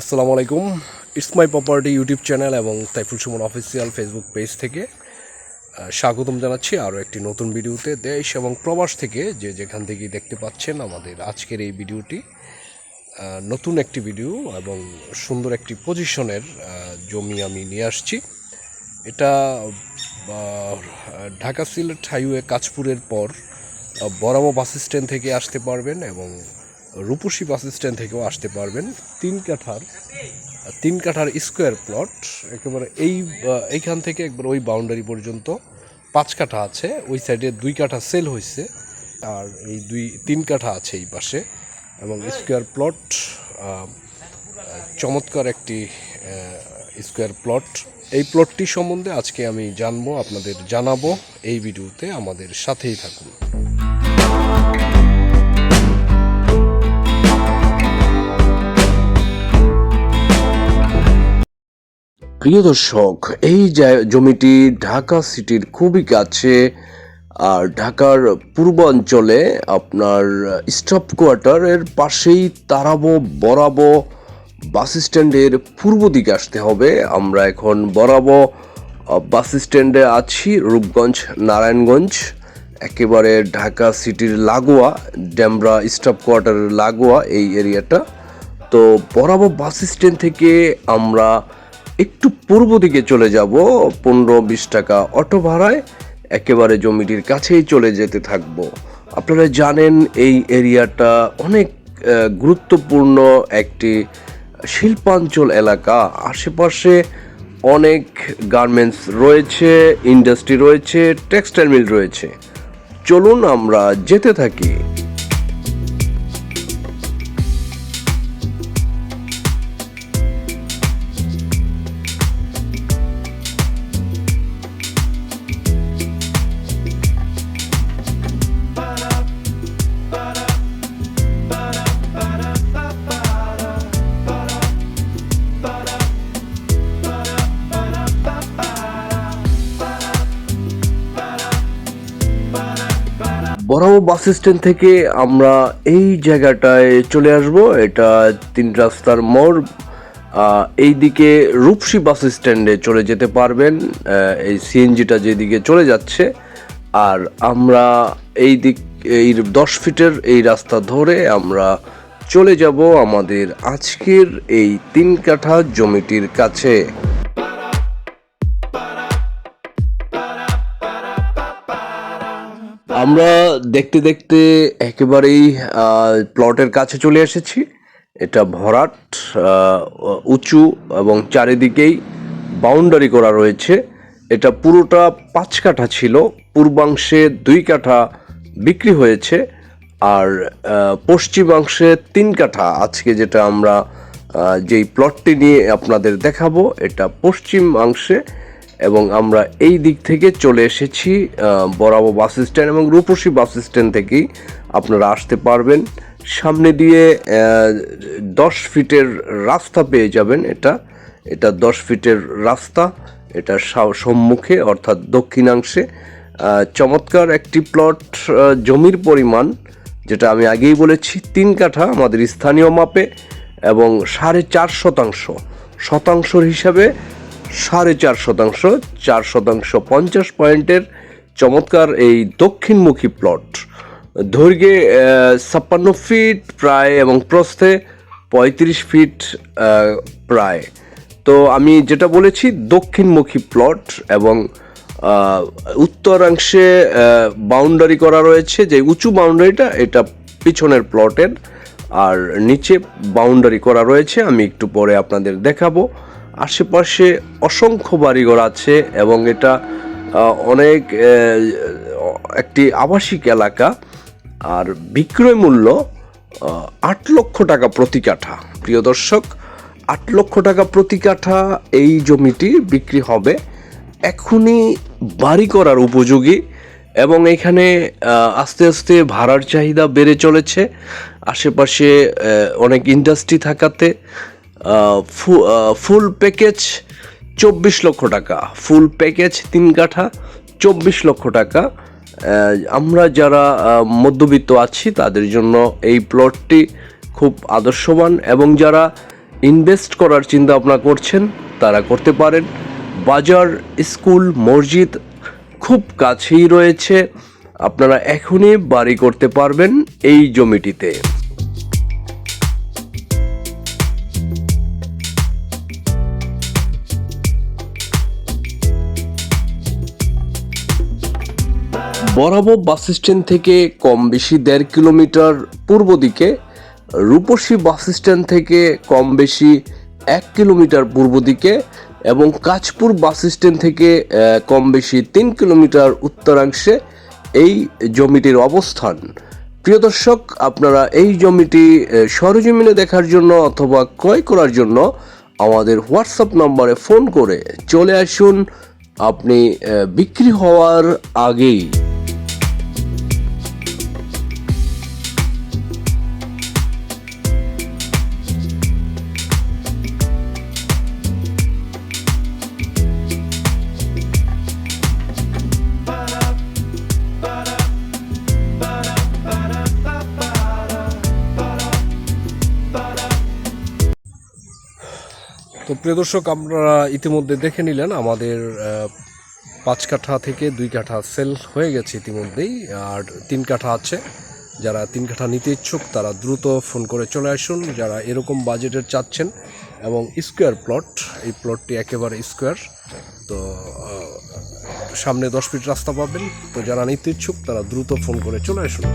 আসসালামু আলাইকুম। It's my property YouTube channel এবং Taiful Suman official Facebook page থেকে স্বাগতম জানাচ্ছি আরও একটি নতুন ভিডিওতে। দেশ এবং প্রবাস থেকে যে যেখান থেকে দেখতে পাচ্ছেন আমাদের আজকের এই ভিডিওটি নতুন একটি ভিডিও এবং সুন্দর একটি পজিশনের জমি আমি নিয়ে আসছি। এটা ঢাকা সিলেট হাইওয়ে কাঁচপুরের পর বরাবর বাস স্ট্যান্ড থেকে আসতে পারবেন এবং রূপসী বাস স্ট্যান্ড থেকেও আসতে পারবেন। তিন কাঠার তিন কাঠার স্কোয়ার প্লট, একেবারে এই এইখান থেকে একবার ওই বাউন্ডারি পর্যন্ত পাঁচ কাঠা আছে, ওই সাইডে দুই কাঠা সেল হয়েছে আর এই দুই, তিন কাঠা আছে এই পাশে, এবং স্কোয়ার প্লট চমৎকার একটি স্কোয়ার প্লট। এই প্লটটি সম্বন্ধে আজকে আমি জানব, আপনাদের জানাব, এই ভিডিওতে আমাদের সাথেই থাকুন। প্রিয় দর্শক, এই জমিটি ঢাকা সিটির খুবই কাছে, আর ঢাকার পূর্বাঞ্চলে আপনার স্টাফ কোয়ার্টারের পাশেই তারাবো, বরাবো বাস স্ট্যান্ডের পূর্ব দিকে আসতে হবে। আমরা এখন বরাবো বাস স্ট্যান্ডে আছি, রূপগঞ্জ, নারায়ণগঞ্জ, একেবারে ঢাকা সিটির লাগোয়া, ড্যামরা স্টাফ কোয়ার্টারের লাগোয়া এই এরিয়াটা। তো বরাবর বাস স্ট্যান্ড থেকে আমরা একটু পূর্ব দিকে চলে যাব, পনেরো বিশ টাকা অটো ভাড়ায় একেবারে জমিটির কাছেই চলে যেতে থাকব। আপনারা জানেন এই এরিয়াটা অনেক গুরুত্বপূর্ণ একটি শিল্পাঞ্চল এলাকা। আশেপাশে অনেক গার্মেন্টস রয়েছে, ইন্ডাস্ট্রি রয়েছে, টেক্সটাইল মিল রয়েছে। চলুন আমরা যেতে থাকি। বরাবর বাস স্ট্যান্ড থেকে আমরা এই জায়গাটায় চলে আসব। এটা তিন রাস্তার মোড়। এইদিকে রূপসী বাস স্ট্যান্ডে চলে যেতে পারবেন। এই সিএনজিটা যেদিকে চলে যাচ্ছে। আর আমরা এই দিক, এই দশ ফিটের এই রাস্তা ধরে আমরা চলে যাব আমাদের আজকের এই তিন কাঠা জমিটির কাছে। আমরা দেখতে দেখতে একেবারেই প্লটের কাছে চলে এসেছি। এটা ভরাট উঁচু এবং চারিদিকেই বাউন্ডারি করা রয়েছে। এটা পুরোটা পাঁচ কাঠা ছিল, পূর্বাংশে দুই কাঠা বিক্রি হয়েছে আর পশ্চিমাংশে তিন কাঠা। আজকে যেটা আমরা যেই প্লটটি নিয়ে আপনাদের দেখাবো, এটা পশ্চিম অংশে এবং আমরা এই দিক থেকে চলে এসেছি বরাবর বাস স্ট্যান্ড এবং রূপসী বাস স্ট্যান্ড থেকেই আপনারা আসতে পারবেন। সামনে দিয়ে দশ ফিটের রাস্তা পেয়ে যাবেন এটা। এটা দশ ফিটের রাস্তা, এটা সম্মুখে অর্থাৎ দক্ষিণাংশে। চমৎকার একটি প্লট জমির পরিমাণ, যেটা আমি আগেই বলেছি, তিন কাঠা আমাদের স্থানীয় মাপে এবং সাড়ে চার শতাংশ। শতাংশর হিসাবে সাড়ে চার শতাংশ চার শতাংশ পঞ্চাশ পয়েন্টের চমৎকার এই দক্ষিণমুখী প্লট দৈর্ঘ্যে ছাপ্পান্ন ফিট প্রায় এবং প্রস্থে পঁয়ত্রিশ ফিট প্রায়। তো আমি যেটা বলেছি, দক্ষিণমুখী প্লট এবং উত্তরাংশে বাউন্ডারি করা রয়েছে যে উঁচু বাউন্ডারিটা এটা পিছনের প্লটের আর নিচে বাউন্ডারি করা রয়েছে, আমি একটু পরে আপনাদের দেখাবো। আশেপাশে অসংখ্য বাড়িঘর আছে এবং এটা অনেক একটি আবাসিক এলাকা। আর বিক্রয় মূল্য আট লক্ষ টাকা প্রতি কাঠা। প্রিয় দর্শক, আট লক্ষ টাকা প্রতি কাঠা এই জমিটি বিক্রি হবে এখনই বাড়ি করার উপযোগী এবং এখানে আস্তে আস্তে ভাড়ার চাহিদা বেড়ে চলেছে। আশেপাশে অনেক ইন্ডাস্ট্রি থাকাতে ফুল প্যাকেজ চব্বিশ লক্ষ টাকা। ফুল প্যাকেজ তিন কাঠা, চব্বিশ লক্ষ টাকা। আমরা যারা মধ্যবিত্ত আছি, তাদের জন্য এই প্লটটি খুব আদর্শবান এবং যারা ইনভেস্ট করার চিন্তা ভাবনা করছেন, তারা করতে পারেন। বাজার, স্কুল, মসজিদ খুব কাছেই রয়েছে। আপনারা এখনই বাড়ি করতে পারবেন এই জমিটিতে। বরাবর বাস স্ট্যান্ড থেকে কম বেশি দেড় কিলোমিটার পূর্ব দিকে, রূপসী বাস স্ট্যান্ড থেকে কম বেশি এক কিলোমিটার পূর্ব দিকে এবং কাঁচপুর বাস স্ট্যান্ড থেকে কম বেশি তিন কিলোমিটার উত্তরাংশে এই জমিটির অবস্থান। প্রিয় দর্শক, আপনারা এই জমিটি সরজমিনে দেখার জন্য অথবা ক্রয় করার জন্য আমাদের হোয়াটসঅ্যাপ নম্বরে ফোন করে চলে আসুন। আপনি বিক্রি হওয়ার আগেই। তো প্রিয় দর্শক, আপনারা ইতিমধ্যে দেখে নিলেন আমাদের পাঁচ কাঠা থেকে দুই কাঠা সেল হয়ে গেছে ইতিমধ্যেই, আর তিন কাঠা আছে। যারা তিন কাঠা নিতে ইচ্ছুক, তারা দ্রুত ফোন করে চলে আসুন। যারা এরকম বাজেটের চাচ্ছেন এবং স্কোয়ার প্লট, এই প্লটটি একেবারে স্কোয়ার, তো সামনে দশ ফিট রাস্তা পাবেন। তো যারা নিতে ইচ্ছুক, তারা দ্রুত ফোন করে চলে আসুন।